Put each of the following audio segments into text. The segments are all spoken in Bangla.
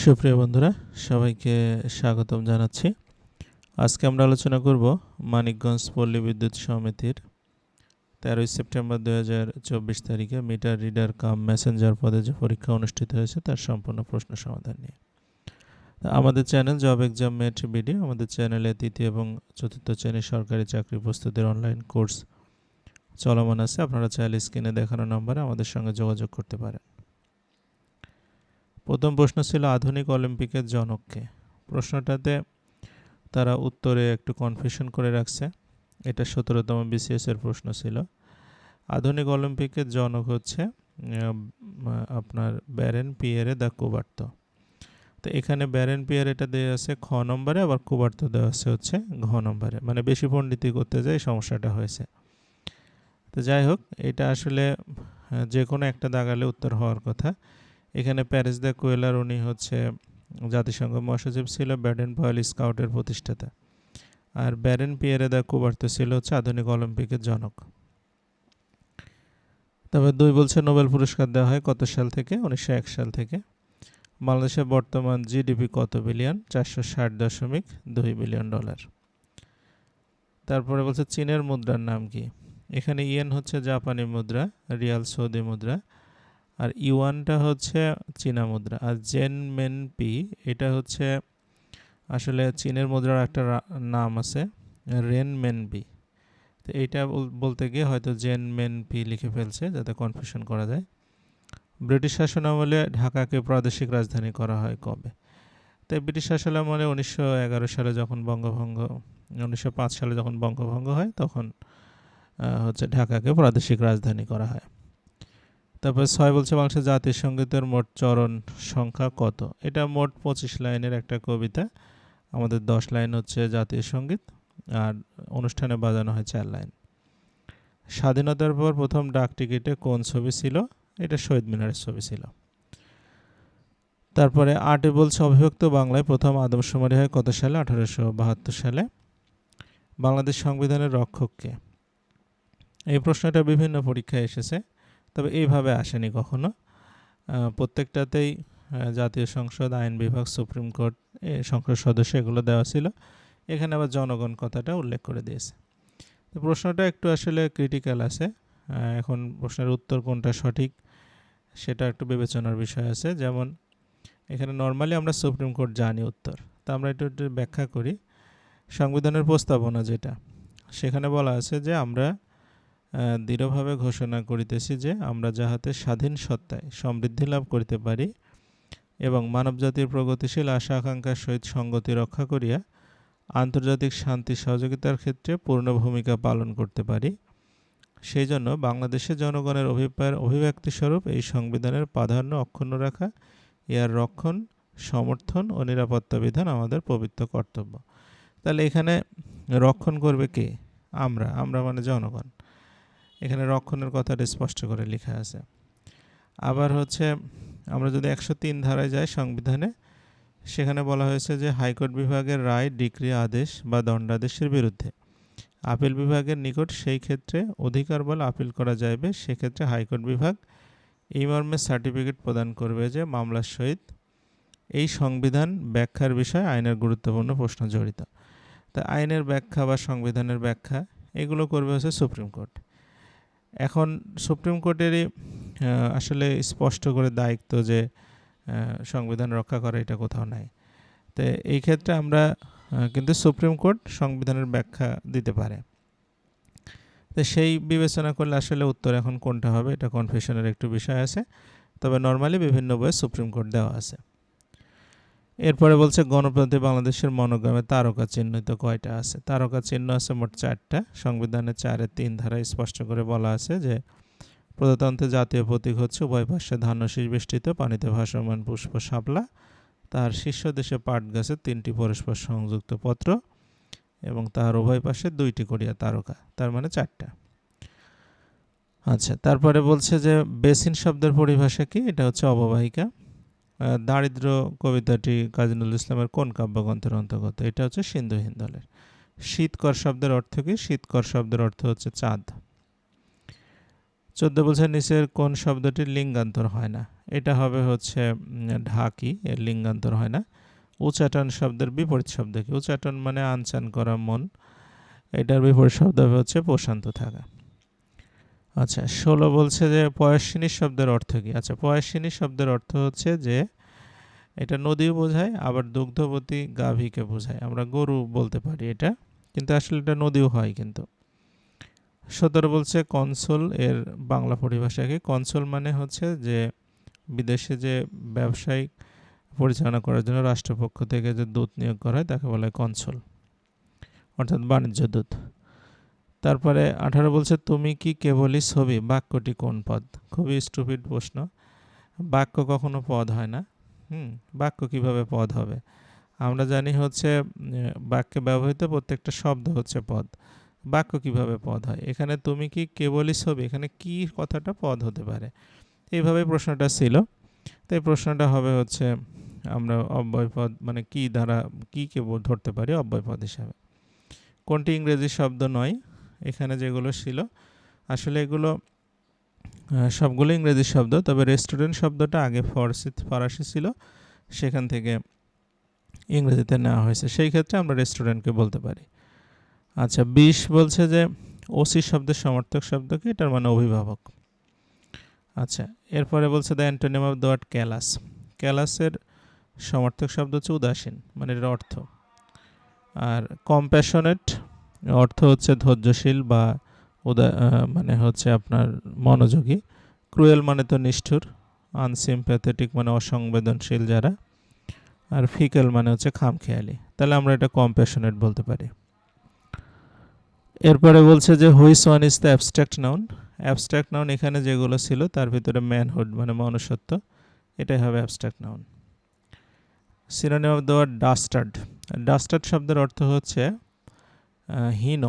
সুপ্রিয় বন্ধুরা, সবাইকে স্বাগতম জানাচ্ছি। আজকে আমরা আলোচনা করব মানিকগঞ্জ পল্লী বিদ্যুৎ সমিতির তেরোই সেপ্টেম্বর দু চব্বিশ তারিখে মিটার রিডার কাম মেসেঞ্জার পদে যে পরীক্ষা অনুষ্ঠিত হয়েছে, তার সম্পূর্ণ প্রশ্ন সমাধান নিয়ে। আমাদের channel job exam mate BD, আমাদের চ্যানেলে তৃতীয় এবং চতুর্থ শ্রেণির সরকারি চাকরি প্রস্তুতির অনলাইন কোর্স চলমান আছে। আপনারা চাইলে স্ক্রিনে দেখানো নম্বরে আমাদের সঙ্গে যোগাযোগ করতে পারেন। প্রথম প্রশ্ন ছিল আধুনিক অলিম্পিকের জনককে। প্রশ্নটাতে তারা উত্তরে একটু কনফিউশন করে রাখছে। এটা সতেরোতম বিসিএস এর প্রশ্ন ছিল। আধুনিক অলিম্পিকের জনক হচ্ছে আপনার ব্যারেন পিয়ারে দ্য কুবার্ত। তো এখানে ব্যারেন পিয়ার এটা দেওয়া আছে খ নম্বরে, আবার কুবার্ত দেওয়া আছে হচ্ছে ঘ নম্বরে। মানে বেশি পণ্ডিতি করতে যায় সমস্যাটা হয়েছে। তো যাই হোক, এটা আসলে যে কোনো একটা দাগালে উত্তর হওয়ার কথা। এখানে প্যারিস দ্য কোয়েলার, উনি হচ্ছে জাতিসংঘ মহাসচিব ছিল, ব্যাডেন পয়েল স্কাউটের প্রতিষ্ঠাতা। আর ব্যারেন পিয়ারে দ্য কুবার্তো ছিল হচ্ছে আধুনিক অলিম্পিকের জনক। তবে দুই বলছে নোবেল পুরস্কার দেওয়া হয় কত সাল থেকে? উনিশশো এক সাল থেকে। বাংলাদেশের বর্তমান জিডিপি কত বিলিয়ন? চারশো ষাট দশমিক দুই বিলিয়ন ডলার। তারপরে বলছে চীনের মুদ্রার নাম কি? এখানে ইয়েন হচ্ছে জাপানি মুদ্রা, রিয়াল সৌদি মুদ্রা আর ইউয়ানটা হচ্ছে চীনা মুদ্রা। আর জেন মেন পি, এটা হচ্ছে আসলে চীনের মুদ্রার একটা নাম আছে, রেন মেন পি। তো এইটা বলতে গিয়ে হয়তো জেন মেন পি লিখে ফেলছে যাতে কনফিউশন করা যায়। ব্রিটিশ শাসন আমলে ঢাকাকে প্রাদেশিক রাজধানী করা হয় কবে? তাই ব্রিটিশ শাসন আমলে উনিশশো এগারো সালে যখন বঙ্গভঙ্গ, উনিশশো পাঁচ সালে যখন বঙ্গভঙ্গ হয়, তখন হচ্ছে ঢাকাকে প্রাদেশিক রাজধানী করা হয়। তারপর ছয় বলছে বাংলাদেশের জাতীয় সঙ্গীতের মোট চরণ সংখ্যা কত? এটা মোট পঁচিশ লাইনের একটা কবিতা। আমাদের দশ লাইন হচ্ছে জাতীয় সংগীত আর অনুষ্ঠানে বাজানো হয় চার লাইন। স্বাধীনতার পর প্রথম ডাক টিকিটে কোন ছবি ছিল? এটা শহীদ মিনারের ছবি ছিল। তারপরে আটে বলছে অবিভক্ত বাংলায় প্রথম আদমশুমারি হয় কত সালে? আঠারোশো বাহাত্তর সালে। বাংলাদেশ সংবিধানের রক্ষককে এই প্রশ্নটা বিভিন্ন পরীক্ষায় এসেছে। তবে এইভাবে আসেনি কখনো। প্রত্যেকটাতেই জাতীয় সংসদ, আইন বিভাগ, সুপ্রিম কোর্ট সংসদ সদস্য এগুলো দেওয়া ছিল। এখানে আবার জনগণ কথাটা উল্লেখ করে দিয়েছে। তো প্রশ্নটা একটু আসলে ক্রিটিক্যাল আছে। এখন প্রশ্নের উত্তর কোনটা সঠিক, সেটা একটু বিবেচনার বিষয় আছে। যেমন, এখানে নর্মালি আমরা সুপ্রিম কোর্ট জানি উত্তর। তা আমরা একটু একটু ব্যাখ্যা করি। সংবিধানের প্রস্তাবনা যেটা, সেখানে বলা আছে যে আমরা দৃঢ়ভাবে ঘোষণা করিতেছি যে আমরা যাহাতে স্বাধীন সত্তায় সমৃদ্ধি লাভ করিতে পারি এবং মানবজাতির প্রগতিশীল আশা আকাঙ্ক্ষার সহিত সঙ্গতি রক্ষা করিয়া আন্তর্জাতিক শান্তি সহযোগিতার ক্ষেত্রে পূর্ণ ভূমিকা পালন করতে পারি। সেই জন্য বাংলাদেশের জনগণের অভিপ্রায়ের অভিব্যক্তিস্বরূপ এই সংবিধানের প্রাধান্য অক্ষুণ্ণ রাখা ইয়ার রক্ষণ, সমর্থন ও নিরাপত্তা বিধান আমাদের পবিত্র কর্তব্য। তাহলে এখানে রক্ষণ করবে কে? আমরা আমরা মানে জনগণ। এখানে রক্ষণের কথাটা স্পষ্ট করে লেখা আছে। আবার হচ্ছে, আমরা যদি একশো তিন ধারায় যাই সংবিধানে, সেখানে বলা হয়েছে যে হাইকোর্ট বিভাগের রায়, ডিক্রি, আদেশ বা দণ্ডাদেশের বিরুদ্ধে। আপিল বিভাগের নিকট সেই ক্ষেত্রে অধিকার বল আপিল করা যাইবে, সেক্ষেত্রে হাইকোর্ট বিভাগ এই মর্মে সার্টিফিকেট প্রদান করবে যে মামলার সহিত এই সংবিধান ব্যাখ্যার বিষয়ে আইনের গুরুত্বপূর্ণ প্রশ্ন জড়িত। তা আইনের ব্যাখ্যা বা সংবিধানের ব্যাখ্যা, এগুলো করবে হচ্ছে সুপ্রিম কোর্ট। এখন সুপ্রিম কোর্টেরই আসলে স্পষ্ট করে দায়িত্ব যে সংবিধান রক্ষা করা এটা কোথাও নাই। তো এই ক্ষেত্রে আমরা কিন্তু সুপ্রিম কোর্ট সংবিধানের ব্যাখ্যা দিতে পারে। তো সেই বিবেচনা করলে আসলে উত্তর এখন কোনটা হবে, এটা কনফিউশনের একটু বিষয় আছে। তবে নর্মালি বিভিন্ন বইয়ে সুপ্রিম কোর্ট দেওয়া আছে। এরপরে বলছে, গণপ্রজাতন্ত্রী বাংলাদেশের মনোগ্রামে তারকা চিহ্নিত কয়টা আছে? তারকা চিহ্ন আছে মোট চারটা। সংবিধানের চারের তিন ধারায় স্পষ্ট করে বলা আছে যে, প্রজাতন্ত্রের জাতীয় প্রতীক হচ্ছে উভয় পাশে ধান্যশীষ বেষ্টিত, পানিতে ভাসমান পুষ্প শাপলা। তার শীর্ষ দেশে পাট গাছের তিনটি পরস্পর সংযুক্ত পত্র এবং তার উভয় পাশে দুইটি করিয়া তারকা, তার মানে চারটা। আচ্ছা তারপরে বলছে যে, বেসিন শব্দের পরিভাষা কি? এটা হচ্ছে অববাহিকা। দারিদ্র কবিতাটি কাজী নজরুল ইসলামের কোন কাব্যগ্রন্থের অন্তর্গত? এটা হচ্ছে সিন্ধু হিন্দলের। শীতকর শব্দের অর্থ কি? শীতকর শব্দের অর্থ হচ্ছে চাঁদ। চোদ্দ বলছে নিচের কোন শব্দটির লিঙ্গান্তর হয় না? এটা হবে হচ্ছে ঢাকি, এর লিঙ্গান্তর হয় না। উচাটন শব্দের বিপরীত শব্দ কি? উচাটন মানে আনচান করা মন। এটার বিপরীত শব্দ হচ্ছে প্রশান্ত থাকা। আচ্ছা ষোলো বলছে যে পয়সিনী শব্দের অর্থ কি? আচ্ছা পয়সিনী শব্দের অর্থ হচ্ছে যে এটা নদীও বোঝায়, আবার দুগ্ধবতী গাভীকে বোঝায়। আমরা গরু বলতে পারি এটা, কিন্তু আসলে এটা নদীও হয় কিন্তু। সতেরো বলছে কনসোল এর বাংলা পরিভাষাকে। কনসোল মানে হচ্ছে যে বিদেশে যে ব্যবসায়িক পরিচালনা করার জন্য রাষ্ট্রপক্ষ থেকে যে দূত নিয়োগ করা হয়, তাকে বলা হয় কনসোল, অর্থাৎ বাণিজ্য দূত তারপরে আঠারো বলছে, তুমি কি কেবলই ছবি? বাক্যটি কোন পদ? খুবই স্টুপিড প্রশ্ন। বাক্য কখনো পদ হয় না। হুম, বাক্য কীভাবে পদ হবে? আমরা জানি হচ্ছে বাক্যে ব্যবহৃত প্রত্যেকটা শব্দ হচ্ছে পদ। বাক্য কীভাবে পদ হয়? এখানে তুমি কি কেবলই ছবি? এখানে কি কথাটা পদ হতে পারে? এইভাবে প্রশ্নটা ছিল। তো এই প্রশ্নটা হবে হচ্ছে, আমরা অব্যয় পদ মানে কি দ্বারা, কী কে বো- ধরতে পারি অব্যয় পদ হিসাবে? কোনটি ইংরেজি শব্দ নয়? এখানে যেগুলো ছিল। আসলে এগুলো সবগুলো ইংরেজি শব্দ, তবে রেস্টুরেন্ট শব্দটা আগে ফরাসি ফরাসি ছিল। সেখান থেকে ইংরেজিতে নেওয়া হয়েছে। সেই ক্ষেত্রে আমরা রেস্টুরেন্টকে বলতে পারি। আচ্ছা বিশ বলছে যে ওসি শব্দের সমর্থক শব্দ কি? এটার মানে অভিভাবক। আচ্ছা এরপরে বলছে the antonym of the callous ক্যালাসের সমর্থক শব্দ হচ্ছে উদাসীন মানে এর অর্থ। আর কম্প্যাশনেট অর্থ হচ্ছে ধৈর্যশীল বা উদা মানে হচ্ছে আপনার মনোযোগী। ক্রুয়েল মানে তো নিষ্ঠুর, আনসিম্প্যাথেটিক মানে অসংবেদনশীল যারা, আর ফিকেল মানে হচ্ছে খামখেয়ালি। তাহলে আমরা এটা কম্প্যাশনেট বলতে পারি। এরপরে বলছে যে, which one is the abstract noun. Abstract noun এখানে যেগুলো ছিল, তার ভিতরে ম্যানহুড মানে মনুষ্যত্ব, এটাই হবে abstract noun. Synonym of the word dastard. Dastard শব্দের অর্থ হচ্ছে হীন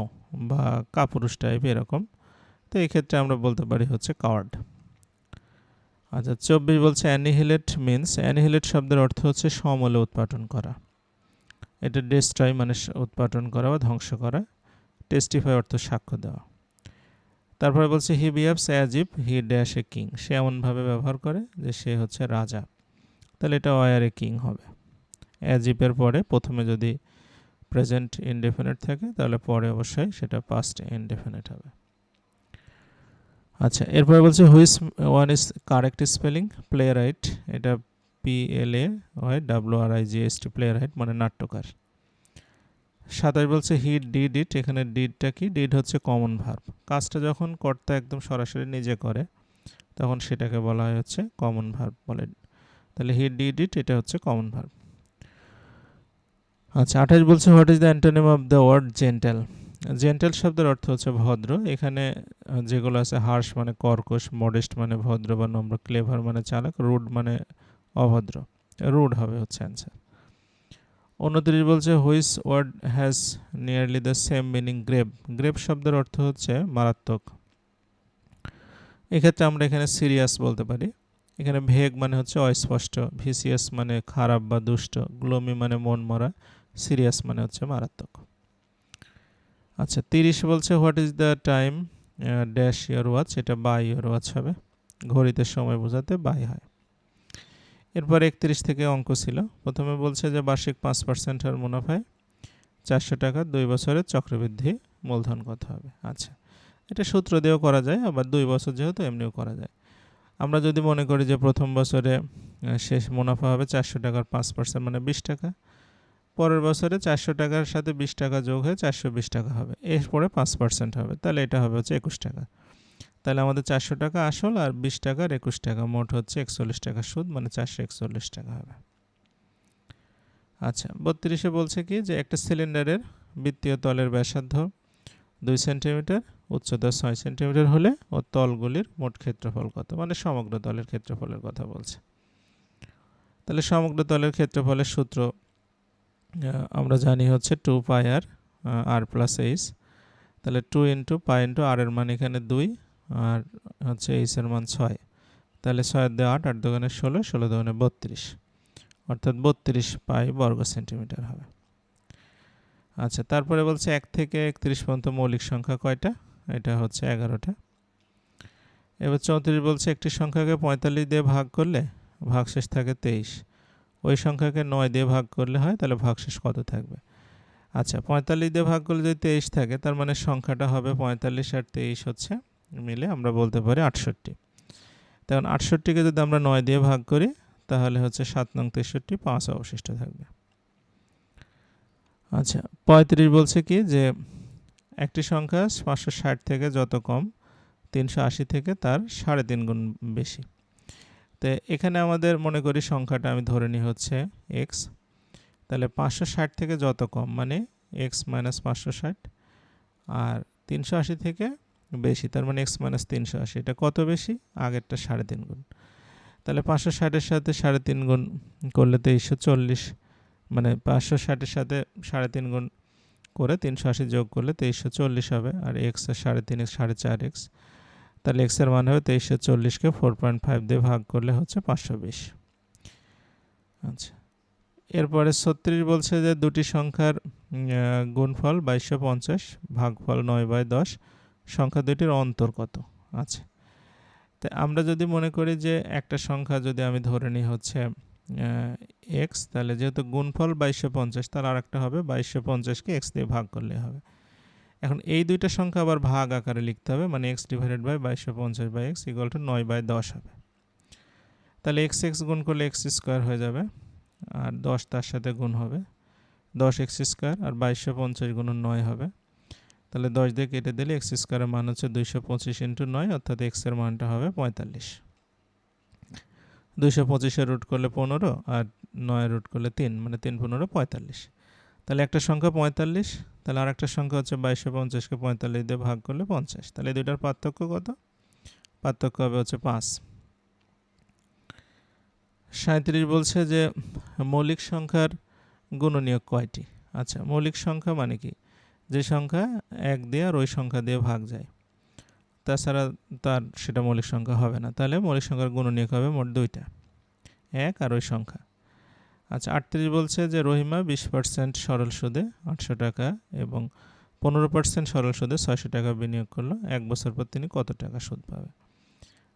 বা কাপুরুষ টাইপ এরকম। তো এই ক্ষেত্রে আমরা বলতে পারি হচ্ছে কাওয়ার্ড আচ্ছা চব্বিশ বলছে অ্যানিহিলেট মিন্স অ্যানিহিলেট শব্দের অর্থ হচ্ছে সমলে উৎপাটন করা। এটা ডেস্ট্রয় মানে উৎপাটন করা বা ধ্বংস করা টেস্টিফাই অর্থ সাক্ষ্য দেওয়া। তারপরে বলছে he behaves as if he dash a king সে এমনভাবে ব্যবহার করে যে সে হচ্ছে রাজা। তাহলে এটা ওয়ার এ কিং হবে? অ্যাজিপের পরে প্রথমে যদি প্রেজেন্ট ইনডেফিনেট থাকে, তাহলে পরে অবশ্যই সেটা পাস্ট ইনডেফিনেট হবে। আচ্ছা এরপরে বলছে which one is correct spelling playwright এটা পি এল এ হয় W R I G S T playwright মানে নাট্যকার। সাতাশ বলছে হি ডিড ইট এখানে ডিডটা কি? ডিড হচ্ছে কমন ভার্ব কাজটা যখন কর্তা একদম সরাসরি নিজে করে, তখন সেটাকে বলা হয় হচ্ছে কমন ভার্ব বলে। তাহলে হি ডিড ইট এটা হচ্ছে কমন ভার্ব আচ্ছা আঠাশ বলছে what is the antonym of the word gentle gentle শব্দের অর্থ হচ্ছে ভদ্র। এখানে যেগুলো আছে হার্স মানে কর্কশ মডেস্ট মানে ভদ্র বা নম্র ক্লেভার মানে চালাক রুড মানে অভদ্র। রুড হবে হচ্ছে অ্যান্সার উনত্রিশ বলছে which word has nearly the same meaning grave grave শব্দের অর্থ হচ্ছে মারাত্মক। এক্ষেত্রে আমরা এখানে সিরিয়াস বলতে পারি। এখানে ভেগ মানে হচ্ছে অস্পষ্ট ভিসিয়াস মানে খারাপ বা দুষ্ট গ্লোমি মানে মন মরা সিরিয়াস মানে হচ্ছে মারাত্মক। আচ্ছা তিরিশ বলছে, what is the time dash your watch? এটা বাই ইয়ার ওয়াচ হবে। ঘড়িতে সময় বোঝাতে বাই হয়। এরপর একত্রিশ থেকে অঙ্ক ছিল। প্রথমে বলছে যে বার্ষিক পাঁচ পার্সেন্ট হার মুনাফায় চারশো টাকা, দুই বছরের চক্রবৃদ্ধি মূলধন কত হবে? আচ্ছা এটা সূত্র দিয়েও করা যায়, আবার দুই বছর যেহেতু এমনিও করা যায়। আমরা যদি মনে করি যে প্রথম বছরে শেষ মুনাফা হবে চারশো টাকার পাঁচ পার্সেন্ট মানে বিশ টাকা পরের বছরে চারশো টাকার সাথে বিশ টাকা যোগ হয়ে চারশো বিশ টাকা হবে। এরপরে পাঁচ পার্সেন্ট হবে। তাহলে এটা হবে হচ্ছে একুশ টাকা। তাহলে আমাদের চারশো টাকা আসল আর বিশ টাকার একুশ টাকা। মোট হচ্ছে একচল্লিশ টাকা সুদ মানে চারশো একচল্লিশ টাকা হবে। আচ্ছা বত্রিশে বলছে কি যে একটা সিলিন্ডারের বৃত্তীয় তলের ব্যাসার্ধ দুই সেন্টিমিটার, উচ্চতা ছয় সেন্টিমিটার হলে ও তলগুলির মোট ক্ষেত্রফল কত? মানে সমগ্র তলের ক্ষেত্রফলের কথা বলছে। তাহলে সমগ্র তলের ক্ষেত্রফলের সূত্র আমরা জানি হচ্ছে two pi R R plus H তাহলে two into pi into R এর মান এখানে দুই, আর হচ্ছে এইচ এর মান ছয়। তাহলে ছয়ের দিয়ে আট আট দোকানে ষোলো ষোলো দোকানে বত্রিশ। অর্থাৎ বত্রিশ পাই বর্গ সেন্টিমিটার হবে। আচ্ছা তারপরে বলছে এক থেকে একত্রিশ পর্যন্ত মৌলিক সংখ্যা কয়টা? এটা হচ্ছে এগারোটা। এবার চৌত্রিশ বলছে একটি সংখ্যাকে পঁয়তাল্লিশ দিয়ে ভাগ করলে ভাগশেষ থাকে তেইশ। ওই সংখ্যাকে নয় দিয়ে ভাগ করলে হয়, তাহলে ভাগশেষ কত থাকবে? আচ্ছা পঁয়তাল্লিশ দিয়ে ভাগ করলে যদি তেইশ থাকে, তার মানে সংখ্যাটা হবে পঁয়তাল্লিশ আর তেইশ হচ্ছে মিলে আমরা বলতে পারি আটষট্টি। তখন আটষট্টিকে যদি আমরা নয় দিয়ে ভাগ করি, তাহলে হচ্ছে সাত নং তেষট্টি পাঁচ অবশিষ্ট থাকবে। আচ্ছা পঁয়ত্রিশ বলছে কি যে একটি সংখ্যা পাঁচশো ষাট থেকে যত কম, তিনশো আশি থেকে তার সাড়ে তিন গুণ বেশি। তো এখানে আমাদের মনে করি সংখ্যাটা আমি ধরে নিই হচ্ছে এক্স তাহলে পাঁচশো ষাট থেকে যত কম মানে এক্স মাইনাস পাঁচশো ষাট আর তিনশো আশি থেকে বেশি, তার মানে এক্স মাইনাস তিনশো আশি, এটা কত বেশি? আগেরটা সাড়ে তিন গুণ। তাহলে পাঁচশো ষাটের সাথে সাড়ে তিন গুণ করলে তেইশশো চল্লিশ মানে পাঁচশো ষাটের সাথে সাড়ে তিন গুণ করে তিনশো আশি যোগ করলে তেইশশো চল্লিশ হবে, আর এক্স সাড়ে তিন এক্স সাড়ে চার এক্স তাহলে এক্সের মান হবে তেইশশো চল্লিশকে ফোর পয়েন্ট ফাইভ দিয়ে ভাগ করলে হচ্ছে পাঁচশো বিশ। আচ্ছা। এরপরে ছত্রিশ বলছে যে দুটি সংখ্যার গুণফল বাইশশো পঞ্চাশ, ভাগফল নয় বাই দশ, সংখ্যা দুটির অন্তর কত? আচ্ছা। তো আমরা যদি মনে করি যে একটা সংখ্যা যদি আমি ধরে নিই হচ্ছে এক্স তাহলে যেহেতু গুণফল বাইশশো পঞ্চাশ, তার আর একটা হবে বাইশশো পঞ্চাশকে এক্স দিয়ে ভাগ করলে হবে। এখন এই দুইটা সংখ্যা আবার ভাগ আকারে লিখতে হবে মানে এক্স ডিভাইডেড বাই বাইশশো পঞ্চাশ বাই এক্স ইকুয়াল টু নয় বাই দশ হবে। তাহলে এক্স এক্স গুণ করলে এক্স স্কোয়ার হয়ে যাবে, আর দশ তার সাথে গুণ হবে। দশ এক্স স্কোয়ার আর বাইশশো পঞ্চাশ গুণ নয় হবে। তাহলে দশ দিয়ে কেটে দিলে এক্স স্কোয়ারের মান হচ্ছে দুইশো পঁচিশ ইন্টু নয়, অর্থাৎ এক্সের মানটা হবে পঁয়তাল্লিশ। দুইশো পঁচিশে রুট করলে পনেরো, আর নয় রুট করলে তিন মানে তিন পনেরো পঁয়তাল্লিশ। তাহলে একটা সংখ্যা পঁয়তাল্লিশ, তাহলে আর একটা সংখ্যা হচ্ছে বাইশশো পঞ্চাশকে পঁয়তাল্লিশ দিয়ে ভাগ করলে পঞ্চাশ। তাহলে দুইটার পার্থক্য কত? পার্থক্য হবে হচ্ছে পাঁচ। সাঁত্রিশ বলছে যে মৌলিক সংখ্যার গুণনীয়ক কয়টি? আচ্ছা মৌলিক সংখ্যা মানে কি? যে সংখ্যা এক দিয়ে আর ওই সংখ্যা দিয়ে ভাগ যায়। তাছাড়া তার সেটা মৌলিক সংখ্যা হবে না। তাহলে মৌলিক সংখ্যার গুণনীয়ক হবে মোট দুইটা। এক আর ওই সংখ্যা। আচ্ছা আটত্রিশ বলছে যে রহিমা বিশ পার্সেন্ট সরল সুদে আটশো টাকা এবং পনেরো পার্সেন্ট সরল সুদে ছয়শো টাকা বিনিয়োগ করল। এক বছর পর তিনি কত টাকা সুদ পাবে?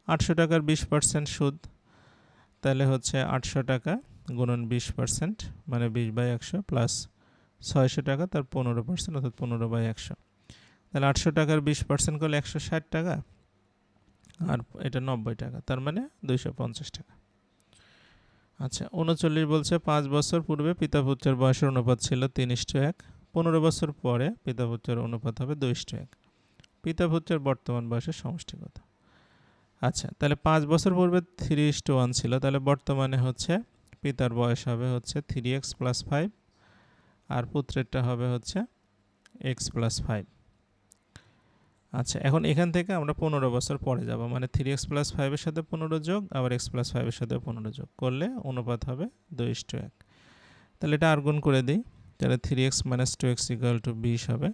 আটশো টাকার বিশ পার্সেন্ট সুদ, তাহলে হচ্ছে আটশো টাকা গুণন বিশ পার্সেন্ট মানে বিশ বাই একশো প্লাস ছয়শো টাকা, তার পনেরো পার্সেন্ট অর্থাৎ পনেরো বাই একশো। তাহলে আটশো টাকার বিশ পার্সেন্ট করলে একশো ষাট টাকা, আর এটা নব্বই টাকা, তার মানে দুইশো পঞ্চাশ টাকা। আচ্ছা উনচল্লিশ বলছে, পাঁচ বছর পূর্বে পিতা পুত্রের বয়সের অনুপাত ছিল তিন ইস্টু এক পনেরো বছর পরে পিতা পুত্রের অনুপাত হবে দুই ইস্টু এক পিতা পুত্রের বর্তমান বয়সের সমষ্টিগত। আচ্ছা তাহলে পাঁচ বছর পূর্বে থ্রি ইস্টু ওয়ান ছিল, তাহলে বর্তমানে হচ্ছে পিতার বয়স হবে হচ্ছে থ্রি এক্স প্লাস ফাইভ, আর পুত্রেরটা হবে হচ্ছে এক্স প্লাস ফাইভ। আচ্ছা এখন এখান থেকে আমরা পনেরো বছর পরে যাব। মানে থ্রি এক্স প্লাস ফাইভের সাথে পনেরো যোগ, আবার এক্স প্লাস ফাইভের সাথে পনেরো যোগ। করলে অনুপাত হবে দুই ইস টু এক। তাহলে এটা আর গুণ করে দিই। তাহলে three X minus two X equal to বিশ হবে।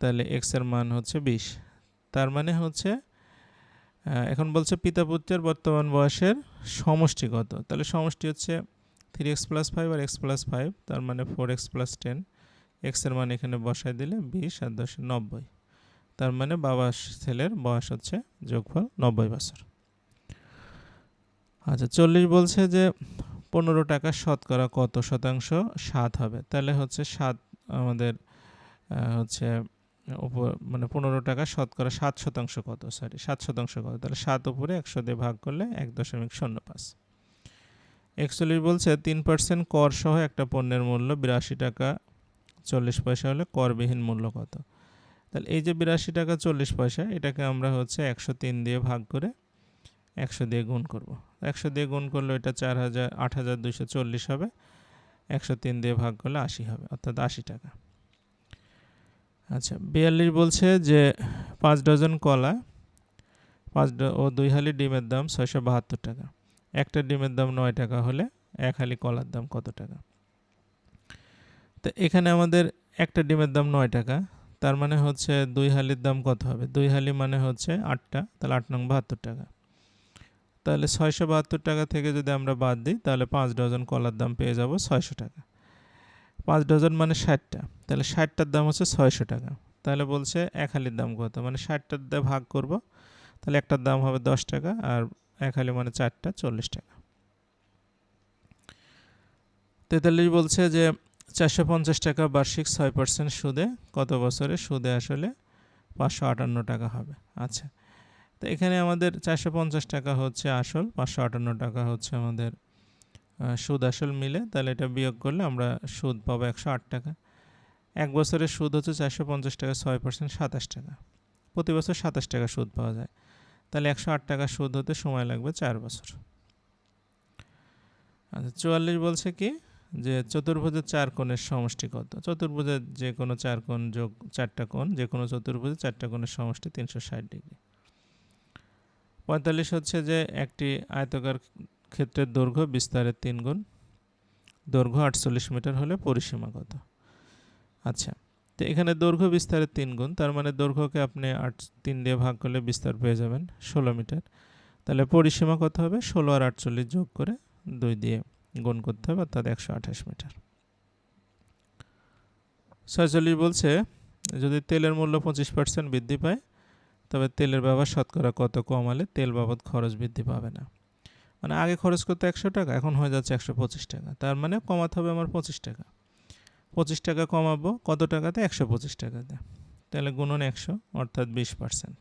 তাহলে এক্সের মান হচ্ছে বিশ। তার মানে হচ্ছে এখন বলছে পিতা পুত্রের বর্তমান বয়সের সমষ্টি কত? তাহলে সমষ্টি হচ্ছে থ্রি এক্স প্লাস ফাইভ আর এক্স প্লাস ফাইভ তার মানে ফোর এক্স প্লাস টেন এক্সের মান এখানে বসায় দিলে বিশ আর দশে নব্বই। তার মানে বাবা ছেলের বয়স হচ্ছে যোগফল নব্বই বছর। আচ্ছা চল্লিশ বলছে যে পনেরো টাকা শতকরা কত শতাংশ? সাত হবে। তাহলে হচ্ছে সাত, আমাদের হচ্ছে উপর মানে পনেরো টাকা শতকরা সাত শতাংশ কত? সরি সাত শতাংশ কত? তাহলে সাত উপরে একশো দিয়ে ভাগ করলে এক দশমিক শূন্য পাঁচ। একচল্লিশ বলছে তিন পার্সেন্ট কর সহ একটা পণ্যের মূল্য বিরাশি টাকা, চল্লিশ পয়সা হলে করবিহীন মূল্য কত? তাহলে এই যে বিরাশি টাকা চল্লিশ পয়সা, এটাকে আমরা হচ্ছে একশো তিন দিয়ে ভাগ করে একশো দিয়ে গুণ করব। একশো দিয়ে গুণ করলে এটা চার হাজার, আট হাজার দুশো চল্লিশ হবে। একশো তিন দিয়ে ভাগ করলে আশি হবে, অর্থাৎ আশি টাকা। আচ্ছা বিয়াল্লিশ বলছে যে পাঁচ ডজন কলা, পাঁচ ও দুই হালি ডিমের দাম ছয়শো বাহাত্তর টাকা। একটা ডিমের দাম নয় টাকা হলে এক হালি কলার দাম কত টাকা? তো এখানে আমাদের একটা ডিমের দাম নয় টাকা তার মানে হচ্ছে দুই হালির দাম কত হবে? দুই হালি মানে হচ্ছে আটটা, তাহলে আট নং বাহাত্তর টাকা। তাহলে ছয়শো বাহাত্তর টাকা থেকে যদি আমরা বাদ দিই, তাহলে পাঁচ ডজন কলার দাম পেয়ে যাব ছয়শো টাকা। পাঁচ ডজন মানে ষাটটা, তাহলে ষাটটার দাম হচ্ছে ছয়শো টাকা। তাহলে বলছে এক হালির দাম কত? মানে ষাটটার দিয়ে ভাগ করব, তাহলে একটার দাম হবে দশ টাকা আর এক হালি মানে চারটা, চল্লিশ টাকা। তেতাল্লিশ বলছে যে চারশো পঞ্চাশ টাকা বার্ষিক ছয় পার্সেন্ট সুদে কত বছরে? সুদে আসলে পাঁচশো আটান্ন টাকা হবে। আচ্ছা তো এখানে আমাদের চারশো পঞ্চাশ টাকা হচ্ছে আসল, পাঁচশো আটান্ন টাকা হচ্ছে আমাদের সুদ আসল মিলে। তাহলে এটা বিয়োগ করলে আমরা সুদ পাবো একশো আট টাকা। এক বছরের সুদ হচ্ছে চারশো পঞ্চাশ টাকা, ছয় পার্সেন্ট সাতাশ টাকা। প্রতি বছর সাতাশ টাকা সুদ পাওয়া যায়। তাহলে একশো আট টাকা সুদ হতে সময় লাগবে চার বছর। আচ্ছা চুয়াল্লিশ বলছে কি? যে চতুর্ভুজের চার কোণের সমষ্টি কত? চতুর্ভুজের যে কোনো চার কোণ যোগ চারটা কোণ, যে কোনো চতুর্ভুজের চারটা কোণের সমষ্টি তিনশো ষাট ডিগ্রি। পঁয়তাল্লিশ হচ্ছে যে একটি আয়তকার ক্ষেত্রের দৈর্ঘ্য বিস্তারের তিন গুণ। দৈর্ঘ্য আটচল্লিশ মিটার হলে পরিসীমা কত? আচ্ছা তো এখানে দৈর্ঘ্য বিস্তারের তিন গুণ, তার মানে দৈর্ঘ্যকে আপনি আট, তিন দিয়ে ভাগ করলে বিস্তার পেয়ে যাবেন ষোলো মিটার। তাহলে পরিসীমা কত হবে? ষোলো আর আটচল্লিশ যোগ করে দুই দিয়ে গুণ করতে হবে, অর্থাৎ একশো আঠাশ মিটার। ছয়চল্লিশ বলছে, যদি তেলের মূল্য পঁচিশ পার্সেন্ট বৃদ্ধি পায়, তবে তেলের ব্যবহার শতকরা কত কমালে তেল বাবদ খরচ বৃদ্ধি পাবে না। মানে আগে খরচ করতে একশো টাকা, এখন হয়ে যাচ্ছে একশো পঁচিশ টাকা। তার মানে কমাতে হবে আমার পঁচিশ টাকা। পঁচিশ টাকা কমাবো, কত টাকাতে? একশো পঁচিশ টাকাতে। তাহলে গুণন একশো, অর্থাৎ বিশ পার্সেন্ট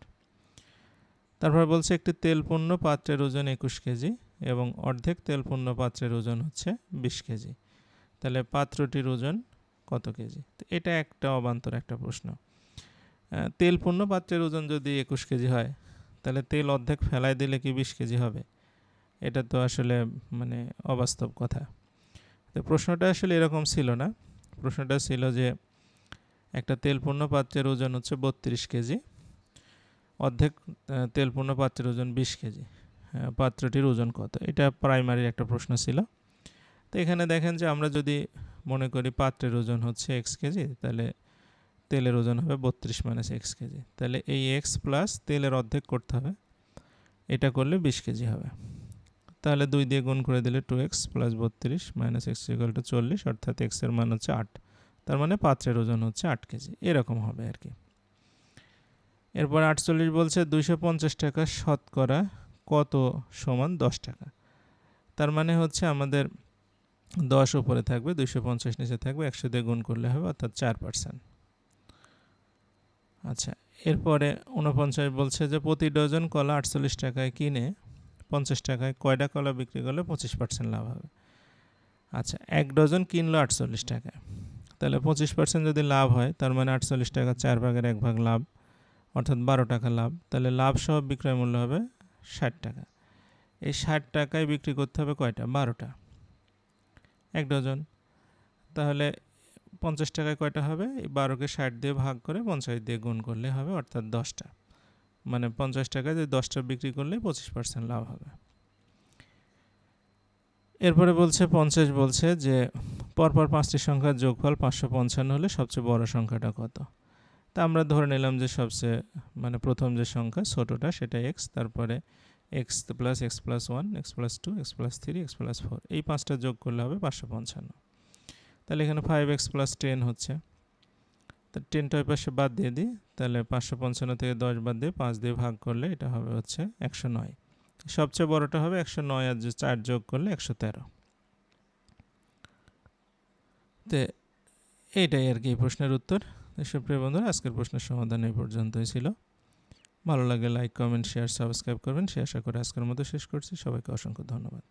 তারপর বলছে একটি তেলপূর্ণ পাত্রের ওজন একুশ কেজি এবং অর্ধেক তেলপূর্ণ পাত্রের ওজন হচ্ছে বিশ কেজি। তাহলে পাত্রটির ওজন কত কেজি? তো এটা একটা অবান্তর একটা প্রশ্ন। তেলপূর্ণ পাত্রের ওজন যদি একুশ কেজি হয়, তাহলে তেল অর্ধেক ফেলায় দিলে কি বিশ কেজি হবে? এটা তো আসলে মানে অবাস্তব কথা। তো প্রশ্নটা আসলে এরকম ছিল না। প্রশ্নটা ছিল যে একটা তেলপূর্ণ পাত্রের ওজন হচ্ছে বত্রিশ কেজি, অর্ধেক তেলপূর্ণ পাত্রের ওজন বিশ কেজি। পাত্রটির ওজন কত? এটা প্রাইমারির একটা প্রশ্ন ছিল। তো এখানে দেখেন যে আমরা যদি মনে করি পাত্রের ওজন হচ্ছে এক্স কেজি, তাহলে তেলের ওজন হবে বত্রিশ মাইনাস এক্স কেজি। তাহলে এই এক্স প্লাস তেলের অর্ধেক করতে হবে। এটা করলে বিশ কেজি হবে। তাহলে দুই দিয়ে গুণ করে দিলে টু এক্স প্লাস বত্রিশ মাইনাস এক্স ইকাল টু চল্লিশ, অর্থাৎ এক্সের মান হচ্ছে আট। তার মানে পাত্রের ওজন হচ্ছে আট কেজি। এরকম হবে আর কি। এরপর আটচল্লিশ বলছে, দুইশো পঞ্চাশ টাকা শতকরা কত সমান দশ টাকা? তার মানে হচ্ছে আমাদের দশ উপরে থাকবে, দুইশো পঞ্চাশ নিচে থাকবে, একশো দিয়ে গুণ করলে হবে অর্থাৎ চার পার্সেন্ট আচ্ছা এরপরে উনপঞ্চাশ বলছে যে প্রতি ডজন কলা আটচল্লিশ টাকায় কিনে পঞ্চাশ টাকায় কয়টা কলা বিক্রি করলে পঁচিশ পার্সেন্ট লাভ হবে? আচ্ছা এক ডজন কিনলো আটচল্লিশ টাকায়। তাহলে পঁচিশ পার্সেন্ট যদি লাভ হয়, তার মানে আটচল্লিশ টাকা চার ভাগের এক ভাগ লাভ, অর্থাৎ বারো টাকা লাভ, তাহলে লাভ সহ বিক্রয় মূল্য হবে ষাট টাকা। এই ষাট টাকায় বিক্রি করতে হবে কয়টা? বারোটা। এক ডজন। তাহলে পঞ্চাশ টাকায় কয়টা হবে? এই বারোকে ষাট দিয়ে ভাগ করে পঞ্চাশ দিয়ে গুণ করলে হবে অর্থাৎ দশটা। মানে পঞ্চাশ টাকায় যে দশটা বিক্রি করলে পঁচিশ পার্সেন্ট লাভ হবে। এরপরে বলছে, পঞ্চাশ বলছে যে, পরপর পাঁচটি সংখ্যার যোগফল পাঁচশো পঞ্চান্ন হলে সবচেয়ে বড় সংখ্যাটা কত? তা আমরা ধরে নিলাম যে সবচেয়ে মানে প্রথম যে সংখ্যা ছোটোটা সেটা এক্স তারপরে X plus X plus one X plus two X plus three X plus four এই পাঁচটা যোগ করলে হবে পাঁচশো পঞ্চান্ন। তাহলে এখানে ফাইভ এক্স প্লাস টেন হচ্ছে। তা টেনটা ওই পাশে বাদ দিয়ে দিই, তাহলে পাঁচশো পঞ্চান্ন থেকে দশ বাদ দিয়ে পাঁচ দিয়ে ভাগ করলে এটা হবে হচ্ছে একশো নয়। সবচেয়ে বড়টা হবে একশো নয় আর চার যোগ করলে একশো তেরো। তো এইটাই আর কি এই প্রশ্নের উত্তর। এসব প্রিয় বন্ধুরা, আজকের প্রশ্নের সমাধান এই পর্যন্তই ছিল। ভালো লাগে লাইক কমেন্ট শেয়ার সাবস্ক্রাইব করবেন। সে আশা করে আজকের মতো শেষ করছি। সবাইকে অসংখ্য ধন্যবাদ।